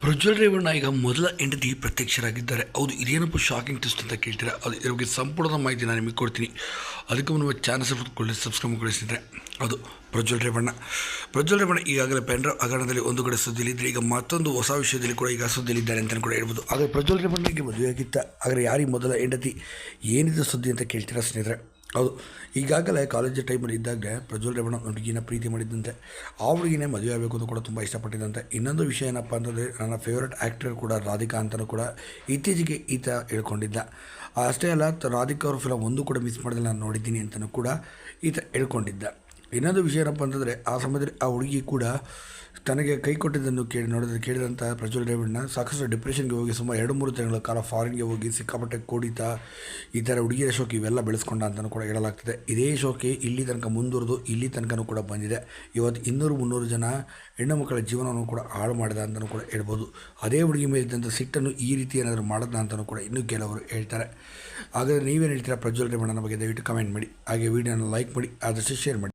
ಪ್ರಜ್ವಲ್ ರೇವಣ್ಣ ಈಗ ಮೊದಲ ಹೆಂಡತಿ ಪ್ರತ್ಯಕ್ಷರಾಗಿದ್ದಾರೆ. ಹೌದು, ಇದೇನಪ್ಪ ಶಾಕಿಂಗ್ ಟೆಸ್ಟ್ ಅಂತ ಕೇಳ್ತೀರಾ? ಅದು ಇದ್ರ ಬಗ್ಗೆ ಸಂಪೂರ್ಣ ಮಾಹಿತಿ ನಾನು ನಿಮಗೆ ಕೊಡ್ತೀನಿ. ಅದಕ್ಕೆ ನಮ್ಮ ಚಾನಲ್ ಸಬ್ಸ್ಕ್ರೈಬ್ ಸಬ್ಸ್ಕ್ರೈಬ್ ಕೊಡಿಸಿದರೆ ಅದು ಪ್ರಜ್ವಲ್ ರೇವಣ್ಣ. ಪ್ರಜ್ವಲ್ ರೇವಣ್ಣ ಈಗಾಗಲೇ ಪೆಂಡ್ರ ಹಗರಣದಲ್ಲಿ ಒಂದು ಕಡೆ ಸುದ್ದಿಲಿದ್ದರೆ ಈಗ ಮತ್ತೊಂದು ಹೊಸ ವಿಷಯದಲ್ಲಿ ಕೂಡ ಈಗ ಸುದ್ದಿಲಿದ್ದಾರೆ ಅಂತಲೂ ಕೂಡ ಹೇಳ್ಬೋದು. ಆದರೆ ಪ್ರಜ್ವಲ್ ರೇವಣ್ಣಗೆ ಮದುವೆಯಾಗಿತ್ತ ಆದರೆ ಯಾರಿಗೆ ಮೊದಲ ಹೆಂಡತಿ ಏನಿದೆ ಸುದ್ದಿ ಅಂತ ಕೇಳ್ತೀರಾ ಸ್ನೇಹಿತರೆ? ಹೌದು. ಈಗಾಗಲೇ ಕಾಲೇಜ್ ಟೈಮಲ್ಲಿ ಇದ್ದಾಗ ಪ್ರಜ್ವಲ್ ರೇವಣ್ಣ ಹುಡುಗಿನ ಪ್ರೀತಿ ಮಾಡಿದ್ದಂತೆ. ಆ ಹುಡುಗಿನೇ ಮದುವೆ ಆಗಬೇಕು ಅಂತ ಕೂಡ ತುಂಬ ಇಷ್ಟಪಟ್ಟಿದ್ದಂತೆ. ಇನ್ನೊಂದು ವಿಷಯ ಏನಪ್ಪ ಅಂತಂದರೆ, ನನ್ನ ಫೇವ್ರೆಟ್ ಆ್ಯಕ್ಟರ್ ಕೂಡ ರಾಧಿಕಾ ಅಂತಲೂ ಕೂಡ ಇತ್ತೀಚೆಗೆ ಈತ ಹೇಳ್ಕೊಂಡಿದ್ದ. ಅಷ್ಟೇ ಅಲ್ಲ ರಾಧಿಕಾ ಅವ್ರ ಫಿಲಮ್ ಒಂದು ಕೂಡ ಮಿಸ್ ಮಾಡಿದ್ರೆ ನಾನು ನೋಡಿದ್ದೀನಿ ಅಂತಲೂ ಕೂಡ ಈತ ಹೇಳ್ಕೊಂಡಿದ್ದ. ಇನ್ನೊಂದು ವಿಷಯ ಏನಪ್ಪ ಅಂತಂದರೆ, ಆ ಸಮಯದಲ್ಲಿ ಆ ಹುಡುಗಿ ಕೂಡ ತನಗೆ ಕೈ ಕೊಟ್ಟಿದ್ದನ್ನು ಕೇಳಿ ನೋಡಿದ್ರೆ ಕೇಳಿದಂಥ ಪ್ರಜ್ವಲ್ ರೇವಣ್ಣ ಸಾಕಷ್ಟು ಡಿಪ್ರೆಷನ್ಗೆ ಹೋಗಿ ಸುಮಾರು ಎರಡು ಮೂರು ತಿಂಗಳ ಕಾಲ ಫಾರಿನ್ಗೆ ಹೋಗಿ ಸಿಕ್ಕಾಪಟ್ಟೆ ಕೂಡಿತಾ ಈ ಥರ ಹುಡುಗಿಯರ ಶೋಕಿ ಇವೆಲ್ಲ ಬೆಳೆಸ್ಕೊಂಡ ಅಂತಲೂ ಕೂಡ ಹೇಳಲಾಗ್ತದೆ. ಇದೇ ಶೋಕಿ ಇಲ್ಲಿ ತನಕ ಮುಂದುವರೆದು ಇಲ್ಲಿ ತನಕನೂ ಕೂಡ ಬಂದಿದೆ. ಇವತ್ತು ಇನ್ನೂರು ಮುನ್ನೂರು ಜನ ಹೆಣ್ಣು ಮಕ್ಕಳ ಜೀವನವನ್ನು ಕೂಡ ಹಾಳು ಮಾಡಿದ ಅಂತಲೂ ಕೂಡ ಹೇಳ್ಬೋದು. ಅದೇ ಹುಡುಗಿ ಮೇಲಿದ್ದಂಥ ಸಿಟ್ಟನ್ನು ಈ ರೀತಿ ಏನಾದರೂ ಮಾಡೋದ ಅಂತಲೂ ಕೂಡ ಇನ್ನೂ ಕೆಲವರು ಹೇಳ್ತಾರೆ. ಹಾಗಾದರೆ ನೀವೇನು ಹೇಳ್ತೀರಾ ಪ್ರಜ್ವಲ್ ರೇವಣ್ಣನ ಬಗ್ಗೆ ದಯವಿಟ್ಟು ಕಮೆಂಟ್ ಮಾಡಿ. ಹಾಗೆ ವಿಡಿಯೋನ ಲೈಕ್ ಮಾಡಿ, ಆದಷ್ಟು ಶೇರ್ ಮಾಡಿ.